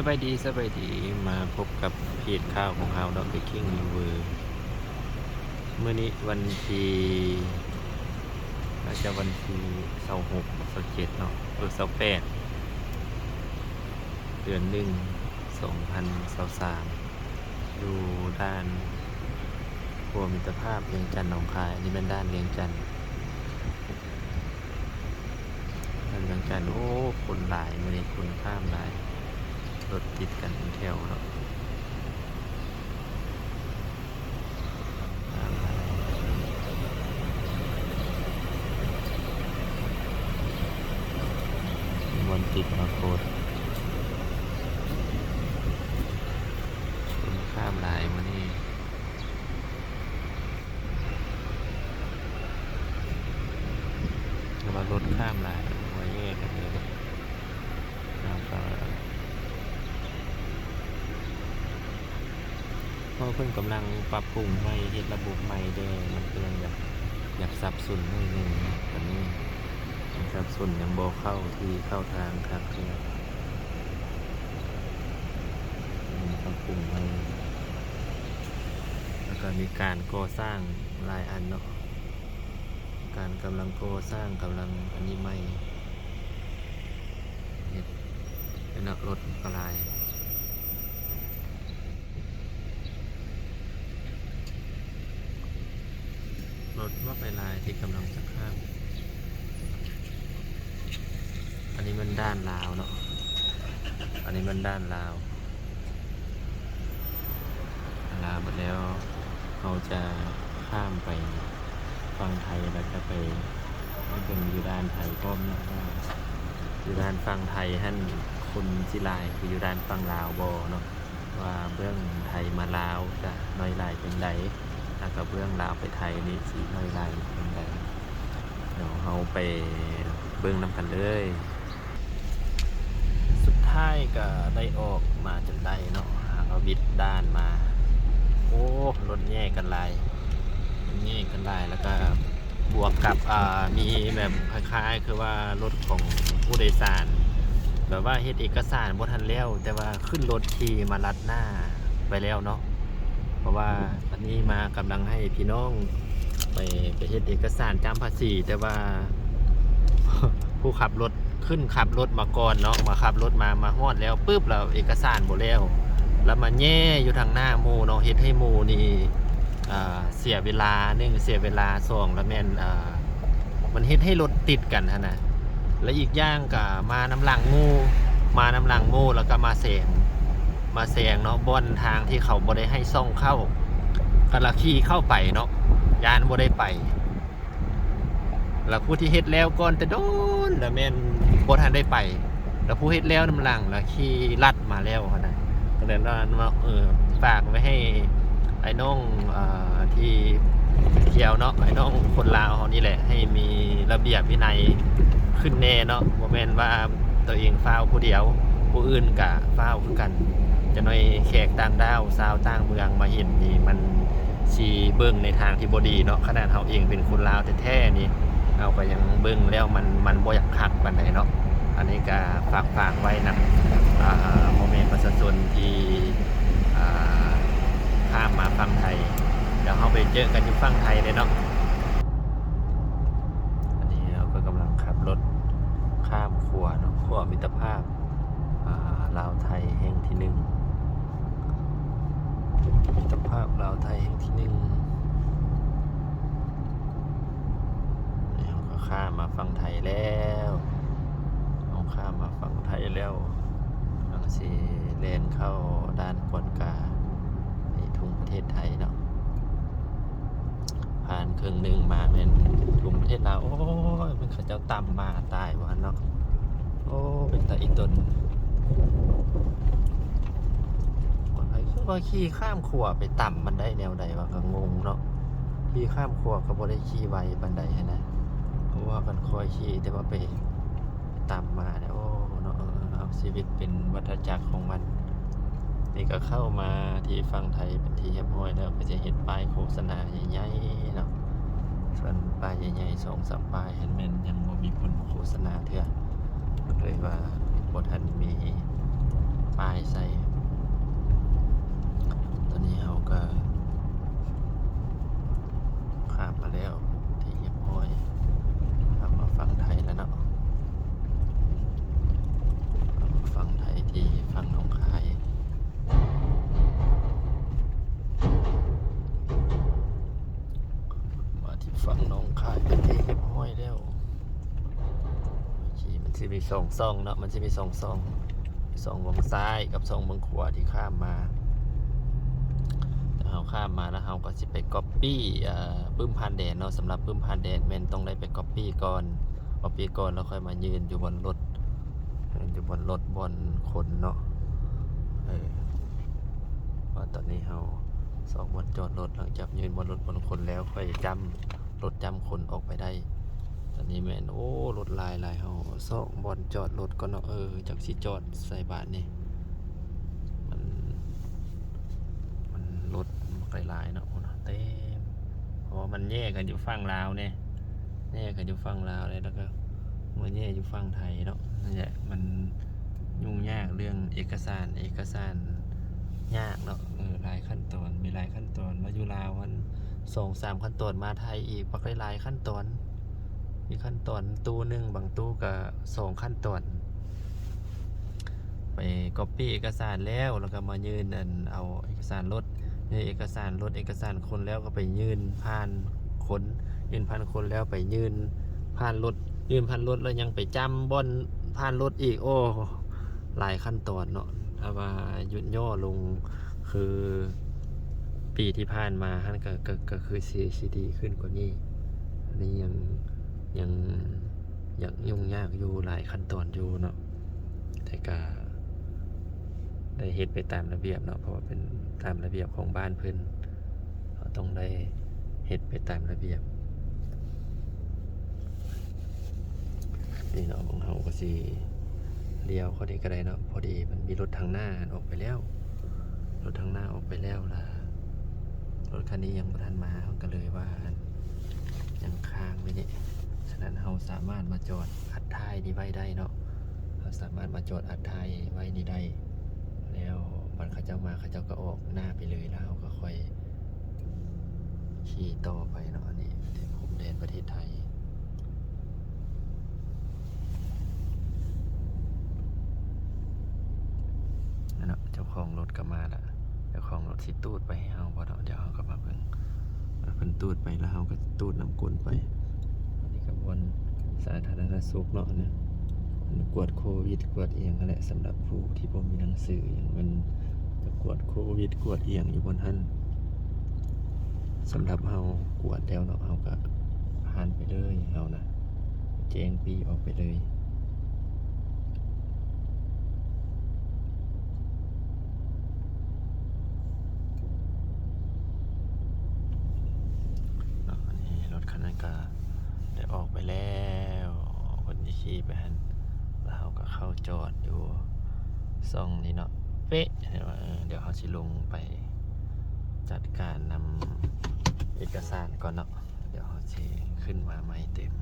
สบายดีสบายดีมาพบกับเพจข่าวของเฮาดอกเบกกิ้งเวอร์เมื่อนี้วันที่น่าจะวันที่เสาหกเสาเจ็ดเนาะเออเสาแปดเดือนหนึ่งสองพันเสาสามดูด้านครัวมิตรภาพเลียงจันทน์หนองคายอันนี้เป็นด้านเลียงจันทน์ด้านเลียงจันทน์โอ้คนหลายมื่อนี้คนข้ามหลาย รถติดกันเป็นแถวเนาะวันติดมาโคตรคุณข้ามลายมันแต่ว่ารถข้ามหลายหัวแยกกันเลยแล้วก็ เพิ่นกำลังปรับปรุงใหม่เฮ็ดระบบใหม่เด้มันก็ยังอยากอยากสับสนนิดนึงตอนนี้ยังสับสนยังบ่เข้าที่เข้าทางครับคือนปรับปรุงใหม่แล้วก็มีการก่อสร้างหลายอันเนาะการกำลังก่อสร้างกำลังอันนี้ใหม่เฮ็ดเป็นรถกระลาย รถว่าไปลายที่กำลังจะข้าม อันนี้มันด้านลาวเนาะ อันนี้มันด้านลาว ลาวหมดแล้วเราจะข้ามไปฝั่งไทยแล้วก็ไปให้เป็นอยู่ด้านไทยพร้อมนาะว่าอยู่ด้านฝั่งไทยท่านคนสิลายคืออยู่ด้านฝั่งลาวบอเนาะว่าเบื้องไทยมาลาวจะน้อยลายเป็นได แล้วก็เบื้องลาวไปไทยนี่สีน้อยลายเป็นไงเดี๋ยวเราไปเบื้องน้ำกันเลย สุดท้ายก็ได้ออกมาจนได้เนาะหาเราบิดด้านมา โอ้รถแย่กันหลายรถแย่กันหลายแล้วก็บวกกับมีแบบคล้ายๆ คือว่ารถของผู้โดยสาร แบบว่าเฮ็ดเอกสารบ่ทันแล้ว แต่ว่าขึ้นรถขี่มาลัดหน้าไปแล้วเนาะ ราะว่าอันนี้มากำลังให้พี่น้องไปไปเฮ็ดเอกสารจำภาษี แต่ว่าผู้ขับรถขึ้นขับรถมาก่อนเนาะมาขับรถมามาฮอดแล้วปุ๊บแล้วเอกสารหมดแล้ว แล้วมาแย่อยู่ทางหน้าหมูเนาะเฮ็ดให้หมูนี่เสียเวลาหนึ่งเสียเวลาสองแล้วแม่นมันเฮ็ดให้รถติดกันฮะนะและอีกอย่างก็มาน้ำหลังหมูมาน้ำหลังหมูแล้วก็มาแสง มาแซงเนาะบนทางที่เขาบ่ได้ให้ซ่องเข้ากันละขี่เข้าไปเนาะยานบ่ได้ไปแล้วผู้ที่เฮ็ดแล้วก่อนแต่โดนแล้วแม่นบ่ทันได้ไป แล้วผู้เฮ็ดแล้วนำหลังแล้วขี่ลัดมาแล้วนะก็เลยว่าเออฝากไว้ให้ไอ้น้องเอ่อที่เที่ยวเนาะไอ้น้องคนลาวเฮานี่แหละ ให้มีระเบียบวินัยขึ้นแน่เนาะบ่แม่นว่าตัวเองฟ้าวผู้เดียว ผู้อื่นกะฟ้าวคือกัน จะน้อยแขกต่างดาวสาวต่างเมืองมาเห็นนี่มันสีเบิ่งในทางที่บดีเนาะขนาดเราเองเป็นคนลาวแท้ๆนี่เราก็ยังเบิ่งแล้วมันมันบ่อยากคักปานใดเนาะอันนี้ก็ฝากฝากไว้นะอ่าโมเมนต์ประชาชนที่อ่าข้ามมาฝั่งไทย เดี๋ยวเราไปเจอกันอยู่ฝั่งไทยเลยเนาะอันนี้เราก็กำลังขับรถข้ามขัวเนาะขัวมิตรภาพ อ่าลาวไทยแห่งที่หนึ่งมิตรภาพลาวไทยแห่งที่หนึ่งเราก็ข้ามมาฝั่งไทยแล้วเราข้ามมาฝั่งไทยแล้วลังสีเลนเข้าด้านกวนกาในทุ่งประเทศไทยเนาะผ่านครึ่งหนึ่งมาเป็นทุ่งประเทศลาวโอ้ยมันเขาเจ้าตำมาตายวันเนาะโอ้เป็นตาอีตนคน ว่าขี่ข้ามขัวไปต่ำมันได้แนวใดวะก็งงเนาะขี่ข้ามขัวก็บ่ได้ขี่ไวปันใดนะเพราะว่ากันคอยขี่แต่ว่าไปต่ำมาเนี่ยโอ้เนาะเอาชีวิตเป็นวัฏจักรของมันนี่ก็เข้ามาที่ฝั่งไทยเป็นที่เรียบร้อยแล้วก็จะเห็นป้ายโฆษณาใหญ่ๆเนาะส่วนป้ายใหญ่ๆสองสามป้ายเห็นแม่นยังบ่มีคนโฆษณาเท่าเลยว่าบทันมีป้ายใส่ อนนี้เราก็ข้ามมาแล้วที่เฮียบห้อยข้ามมาฝั่งไทยแล้วเนาะฝั่งไทยที่ฝั่งหนองคายมาที่ฝั่งหนองคายเป็นที่เฮียบห้อยแล้วขี่มันจะมีสองซองเนาะมันจะมีสองซองสองวงซ้ายกับสองวงขวาที่ข้ามมา เฮาข้ามมาแล้วเฮาก็สิไปก๊อปปี้เอ่อปื้มพันแดนเนาะสำหรับปื้มพันแดนแม่นต้องได้ไปก๊อปปี้ก่อนก๊อปปี้ก่อนแล้วค่อยมายืนอยู่บนรถอยู่บนรถบนคนเนาะเออเพราตอนนี้เฮาสองบนจอดรถหลังจากยืนบนรถบนคนแล้วค่อยจำรถจำคนออกไปได้ ตอนนี้แม่นโอ้รถลายลายเฮาสองบนจอดรถก็เนาะเออจากสิจอดใส่บาทนี่ มัน รถหลายๆเนาะโอ้เนาะเต็มเพราะมันแยกกันอยู่ฝั่งลาวเนี่ยแยกกันอยู่ฝั่งลาวเลยแล้วก็มันแยกอยู่ฝั่งไทยเนาะนั่นแหละมันยุ่งยากเรื่องเอกสารเอกสารยากเนาะเออหลายขั้นตอนมีหลายขั้นตอนมาอยู่ลาวมันสองสามขั้นตอนมาไทยอีกปักหลายๆขั้นตอน มีขั้นตอนตู้หนึ่งบางตู้ก็สองขั้นตอนไปก๊อปปี้เอกสารแล้วแล้วก็มายืนอันเอาเอกสารรถ เอกสารรถเอกสารคนแล้วก็ไปยื่นผ่านคนยื่นผ่านคนแล้วไปยื่นผ่านรถยื่นผ่านรถแล้วยังไปจำบอนผ่านรถอีกโอ้หลายขั้นตอนเนาะถ้าว่ายุดย่อลงคือปีที่ผ่านมาฮันก็ก็ก็คือซีซีดีขึ้นกว่านี้อันนี้ยังยังยังยุ่งยากอยู่หลายขั้นตอนอยู่เนาะแต่ก็ ได้เฮ็ดไปตามระเบียบเนาะเพราะว่าเป็นตามระเบียบของบ้านเพิ่นเราต้องได้เฮ็ดไปตามระเบียบนี่เนาะของเฮาก็สิเลี้ยวเขาดีก็ได้เนาะพอดีมันมีรถทางหน้าออกไปแล้ว รถทางหน้าออกไปแล้วล่ะรถคันนี้ยังบ่ทันมาเขาก็เลยว่ายังค้างไว้นี่ฉะนั้นเราสามารถมาจอดอัดท้ายนี่ไว้ได้เนาะเราสามารถมาจอดอัดท้ายไว้นี่ได้ แล้ววันขาเจ้ามาเขาเจ้าก็ออกหน้าไปเลยแล้วก็ค่อยขี่ต่อไปเนาะอันนี่ที่ผมแดนประเทศไทยนั่นเนาะเจ้าของรถก็มาละเจ้าของรถสิตูดไปให้เฮาบ่เนาะเดี๋ยวเฮาก็มาเพิ่งเพิ่นตูดไปแล้วเฮาก็ตูดน้ำกลนไปอันนี้ก็วนสาธารณสุขเนาะเนี่ย กวดโควิดกวดเอียงนั่นแหละสำหรับผู้ที่ผมมีหนังสืออย่างมันจะกวดโควิดกวดเอียงอยู่บนท่านสำหรับเฮากวดแล้วเนาะเฮาก็ผ่านไปเลยเฮานะแจ้งปีออกไปเลยอันนี้รถคันนั้นก็ได้ออกไปแล้วคนที่ขี่ไปหัน แล้วเราก็เข้าจอดอยู่ซองนี้เนาะเป๊ะเดี๋ยวเขาชิลงไปจัดการนำเอกสารก่อนเนาะเดี๋ยวเขาชิขึ้นมาไม่เต็ม